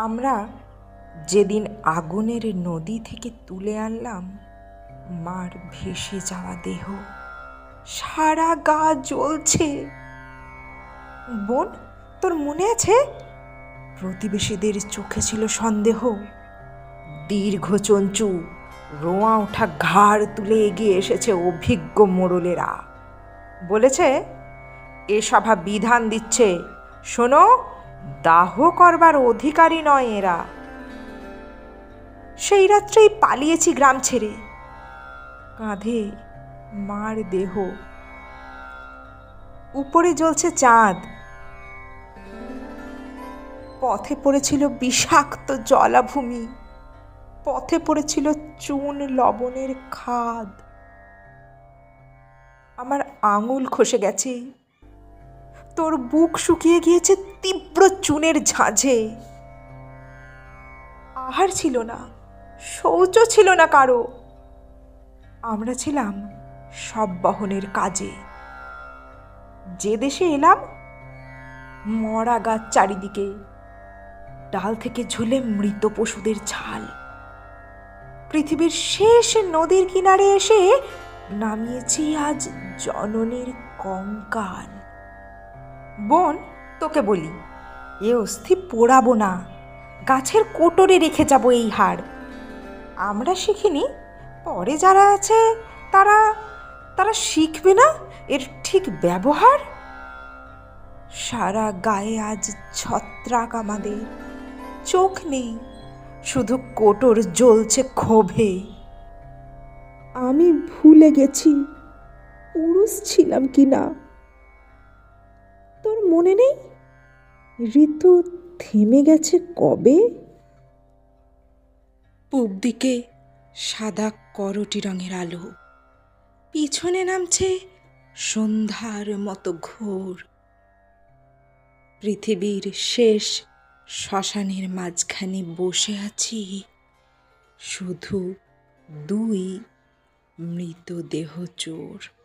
আমরা যেদিন আগুনের নদী থেকে তুলে আনলাম, মার ভেসে যাওয়া দেহ সারা গা জ্বলছে। বোন, তোর মনে আছে? প্রতিবেশীদের চোখে ছিল সন্দেহ। দীর্ঘ চঞ্চু, রোঁয়া ওঠা ঘাড় তুলে এগিয়ে এসেছে অভিজ্ঞ মোড়লেরা। বলেছে, এ সভা বিধান দিচ্ছে। শোনো দাহ করবার অধিকারী নয় এরা। সেই রাত্রেই পালিয়েছি গ্রাম ছেড়ে। কাঁধে মার দেহ। উপরে জ্বলছে চাঁদ। পথে পড়েছিল বিষাক্ত জলাভূমি। পথে পড়েছিল চুন লবণের খাদ। আমার আঙুল খসে গেছে। তোর বুক শুকিয়ে গিয়েছে তীব্র চুনের ঝাঁঝে। আহার ছিল না শৌচ ছিল না কারও। আমরা ছিলাম সব বহনের কাজে। যে দেশে এলাম, মরা গাছ চারিদিকে, ডাল থেকে ঝুলে মৃত পশুদের ছাল। পৃথিবীর শেষ নদীর কিনারে এসে নামিয়েছি আজ জননীর কঙ্কাল। বোন, তোকে বলি, এ অস্থি পোড়াবো না। গাছের কোটরে রেখে যাব এই হাড় আমরা শিখিনি, পরে যারা আছে, তারা তারা শিখবে না এর ঠিক ব্যবহার? সারা গায়ে আজ ছত্রাক আমাদের, চোখ নেই, শুধু কোটর জ্বলছে ক্ষোভে। আমি ভুলে গেছি, পুরুষ ছিলাম কি না মনে নেই? ঋতু থেমে গেছে কবে? পূব দিকে সাদা করটি রঙের আলো। পিছনে নামছে সন্ধ্যার মতো ঘোর। পৃথিবীর শেষ শ্মশানের মাঝখানে বসে আছি। শুধু দুই মৃতদেহ চোর।